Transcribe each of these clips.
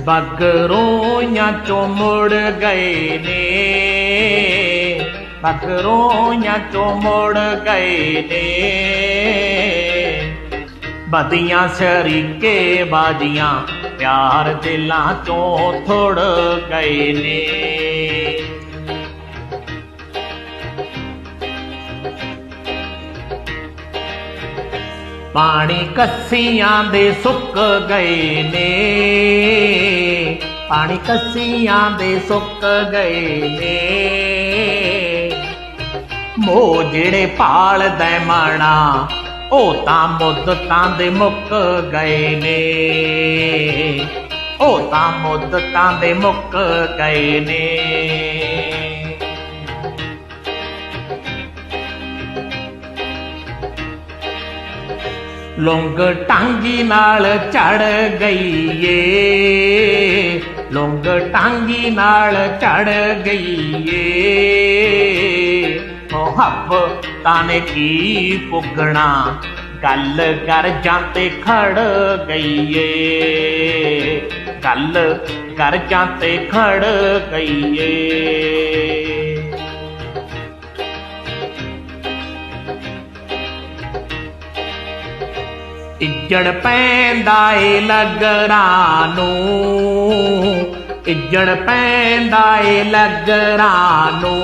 ਬਗਰੋਆਂ ਚੋਂ ਮੁੜ ਗਏ ਨੇ। ਬਗਰੋਆਂ ਚੋਂ ਮੁੜ ਗਏ ਨੇ। ਬਦੀਆਂ ਸ਼ਰੀਕੇ ਬਾਜੀਆਂ ਪਿਆਰ ਦਿਲਾਂ ਚੋਂ ਥੋੜ ਗਏ ਨੇ। ਪਾਣੀ ਕੱਸੀਆਂ ਦੇ ਸੁੱਕ ਗਏ ਨੇ। ਪਾਣੀ ਕੱਸੀਆਂ ਦੇ ਸੁੱਕ ਗਏ ਨੇ। ਮੋ ਜਿਹੜੇ ਪਾਲ ਦੈ ਮਾਣਾ, ਉਹ ਤਾਂ ਮੁੱਦਤਾਂ ਦੇ ਮੁੱਕ ਗਏ ਨੇ। ਉਹ ਤਾਂ ਮੁੱਦਤਾਂ ਦੇ ਮੁੱਕ ਗਏ ਨੇ। ਲੌਂਗ ਟਾਂਗੀ ਨਾਲ ਚੜ ਗਈ ਏ ਲੌਂਗ ਟਾਂਗੀ ਨਾਲ ਚੜ ਗਈ ਏ ਮੁਹੱਬਤਾਂ ਨੇ ਕੀ ਪੁੱਗਣਾ? ਗੱਲ ਕਰ ਜਾਂ ਤੇ ਖੜ ਗਈ ਏ ਗੱਲ ਕਰ ਜਾਂ ਤੇ ਖੜ ਗਈ ਏ ਇੱਜੜ ਪੈਂਦਾ ਏ ਲੱਗਰਾਂ ਨੂੰ ਇੱਜੜ ਪੈਂਦਾ ਏ ਲੱਗਰਾਂ ਨੂੰ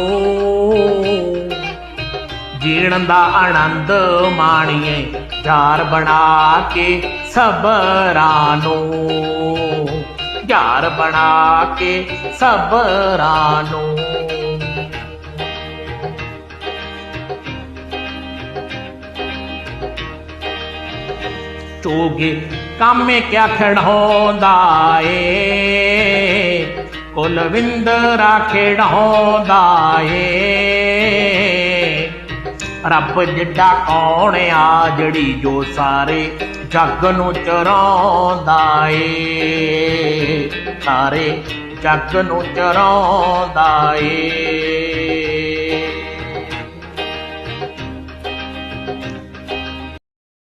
ਜੀਣ ਦਾ ਆਨੰਦ ਮਾਣੀਏ, ਯਾਰ ਬਣਾ ਕੇ ਸਬਰਾਂ ਨੂੰ ਯਾਰ ਬਣਾ ਕੇ ਸਬਰਾਂ ਨੂੰ ਚੋਗੇ, ਕਾਮੇ ਕਿਆ ਖੜਾਉਂਦਾ ਏ ਕੁਲਵਿੰਦਰਾ ਖੇਡਾਉਂਦਾ ਏ ਰੱਬ ਜਿੱਡਾ ਕੌਣ ਆ ਜੜੀ ਜੋ ਸਾਰੇ ਜੱਗ ਨੂੰ ਚਰਾਉਂਦਾ ਏ ਸਾਰੇ ਜੱਗ ਨੂੰ ਚਰਾਉਂਦਾ ਏ